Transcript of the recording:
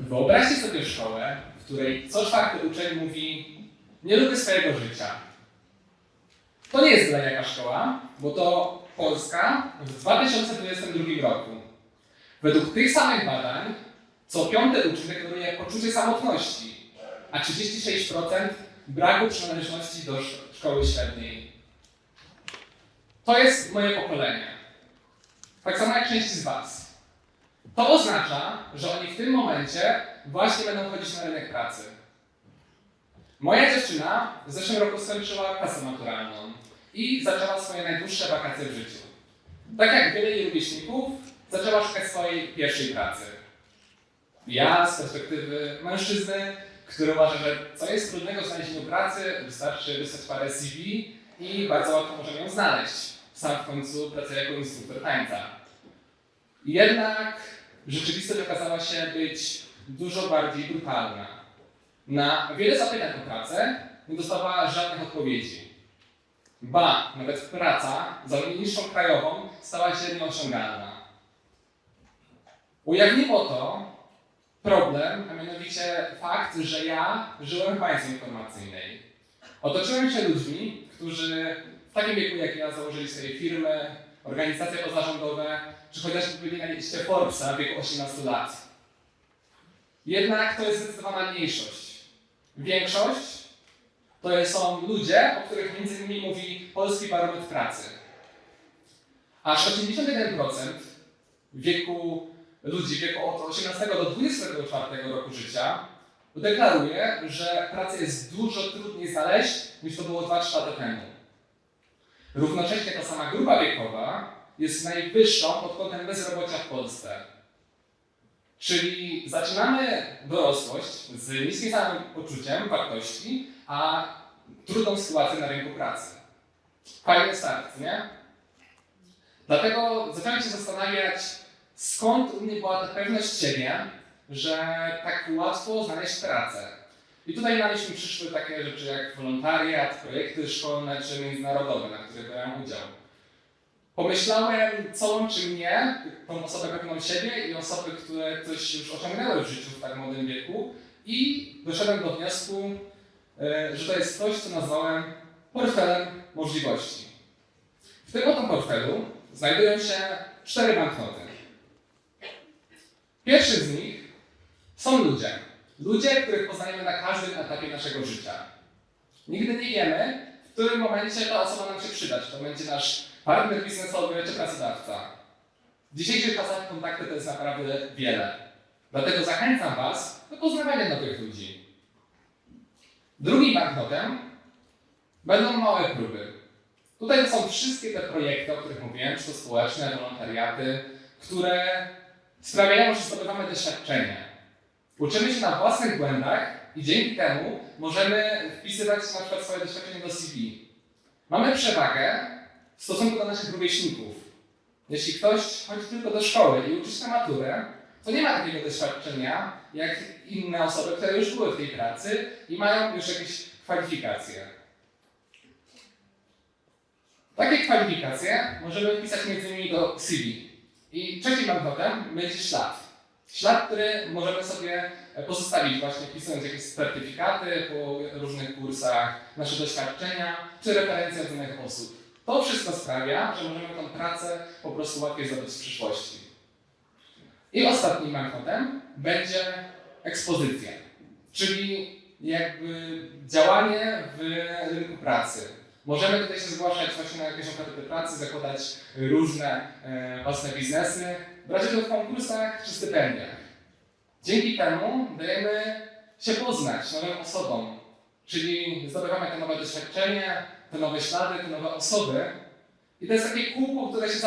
Wyobraźcie sobie szkołę, w której co czwarty uczeń mówi nie lubię swojego życia. To nie jest byle jaka szkoła, bo to Polska w 2022 roku. Według tych samych badań co piąty uczeń deklaruje poczucie samotności, a 36% braku przynależności do sz- szkoły średniej. To jest moje pokolenie. Tak samo jak część z Was. To oznacza, że oni w tym momencie właśnie będą chodzić na rynek pracy. Moja dziewczyna w zeszłym roku skończyła klasę maturalną i zaczęła swoje najdłuższe wakacje w życiu. Tak jak wiele jej rówieśników, zaczęła szukać swojej pierwszej pracy. Ja z perspektywy mężczyzny, który uważa, że co jest trudnego w znalezieniu pracy, wystarczy wysłać parę CV i bardzo łatwo możemy ją znaleźć. Sam w końcu pracuję jako instruktor tańca. Jednak rzeczywistość okazała się być dużo bardziej brutalna. Na wiele zapytań o pracę nie dostawała żadnych odpowiedzi. Ba, nawet praca za niższą krajową stała się nieosiągalna. Ujawniło to problem, a mianowicie fakt, że ja żyłem w bańce informacyjnej. Otoczyłem się ludźmi, którzy w takim wieku jak ja założyli swoje firmy, organizacje pozarządowe, czy chociażby byli na Forbesa w wieku 18 lat. Jednak to jest zdecydowana mniejszość. Większość to są ludzie, o których między innymi mówi Polski Barometr Pracy. Aż 81% wieku ludzi wieku od 18 do 24 roku życia deklaruje, że pracę jest dużo trudniej znaleźć niż to było 2-3 lata temu. Równocześnie ta sama grupa wiekowa jest najwyższą pod kątem bezrobocia w Polsce. Czyli zaczynamy dorosłość z niskim samym poczuciem wartości, a trudną sytuację na rynku pracy. Fajny start, nie? Dlatego zacząłem się zastanawiać, skąd u mnie była ta pewność siebie, że tak łatwo znaleźć pracę. I tutaj na mi przyszły takie rzeczy jak wolontariat, projekty szkolne czy międzynarodowe, na których brałem udział. Pomyślałem, co łączy mnie, tą osobę pewną siebie i osoby, które coś już osiągnęły w życiu w tak młodym wieku i doszedłem do wniosku, e, że to jest coś, co nazwałem portfelem możliwości. W tym oto portfelu znajdują się cztery banknoty. Pierwszy z nich są ludzie. Ludzie, których poznajemy na każdym etapie naszego życia. Nigdy nie wiemy, w którym momencie ta osoba nam się przydać. To będzie nasz partner biznesowy czy pracodawca. W dzisiejszych czasach kontakty to jest naprawdę wiele. Dlatego zachęcam Was do poznawania nowych ludzi. Drugim banknotem będą małe próby. Tutaj są wszystkie te projekty, o których mówiłem, czy to społeczne, wolontariaty, które sprawiają, że zdobywamy doświadczenie. Uczymy się na własnych błędach i dzięki temu możemy wpisywać na przykład swoje doświadczenie do CV. Mamy przewagę w stosunku do naszych rówieśników. Jeśli ktoś chodzi tylko do szkoły i uczy się na maturę, to nie ma takiego doświadczenia jak inne osoby, które już były w tej pracy i mają już jakieś kwalifikacje. Takie kwalifikacje możemy wpisać między innymi do CV. I trzecim banknotem będzie ślad. Ślad, który możemy sobie pozostawić właśnie wpisując jakieś certyfikaty po różnych kursach, nasze doświadczenia czy referencje od innych osób. To wszystko sprawia, że możemy tą pracę po prostu łatwiej zdobyć w przyszłości. I ostatnim banknotem będzie ekspozycja, czyli jakby działanie w rynku pracy. Możemy tutaj się zgłaszać właśnie na jakieś oferty pracy, zakładać różne e, własne biznesy, brać udział w konkursach czy stypendiach. Dzięki temu dajemy się poznać nowym osobom, czyli zdobywamy te nowe doświadczenie, te nowe ślady, te nowe osoby. I to jest takie kółko, które się